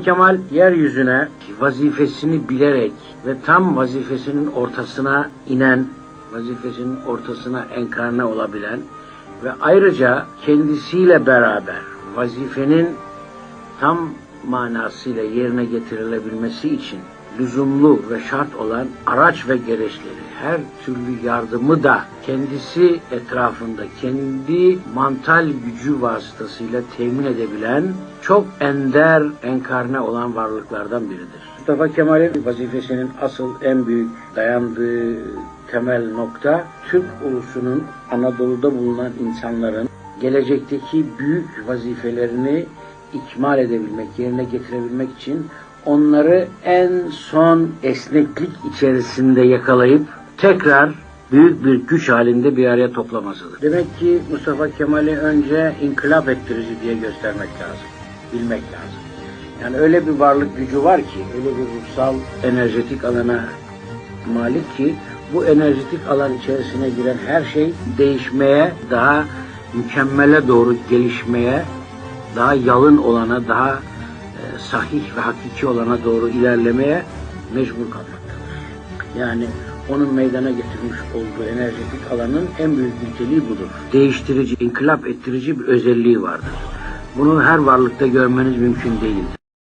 Kemal yeryüzüne vazifesini bilerek ve tam vazifesinin ortasına inen, vazifesinin ortasına enkarne olabilen ve ayrıca kendisiyle beraber vazifenin tam manasıyla yerine getirilebilmesi için lüzumlu ve şart olan araç ve gereçleri, her türlü yardımı da kendisi etrafında kendi mantal gücü vasıtasıyla temin edebilen çok ender enkarne olan varlıklardan biridir. Mustafa Kemal'in vazifesinin asıl en büyük dayandığı temel nokta Türk ulusunun Anadolu'da bulunan insanların gelecekteki büyük vazifelerini ikmal edebilmek, yerine getirebilmek için onları en son esneklik içerisinde yakalayıp tekrar büyük bir güç halinde bir araya toplamasıdır. Demek ki Mustafa Kemal'i önce inkılap ettirici diye göstermek lazım, bilmek lazım. Yani öyle bir varlık gücü var ki, öyle bir ruhsal, enerjetik alana malik ki bu enerjetik alan içerisine giren her şey değişmeye, daha mükemmele doğru gelişmeye, daha yalın olana, daha e, sahih ve hakiki olana doğru ilerlemeye mecbur kalmaktadır. Yani onun meydana getirmiş olduğu enerjetik alanın en büyük niteliği budur. Değiştirici, inkılap ettirici bir özelliği vardır. Bunu her varlıkta görmeniz mümkün değildir.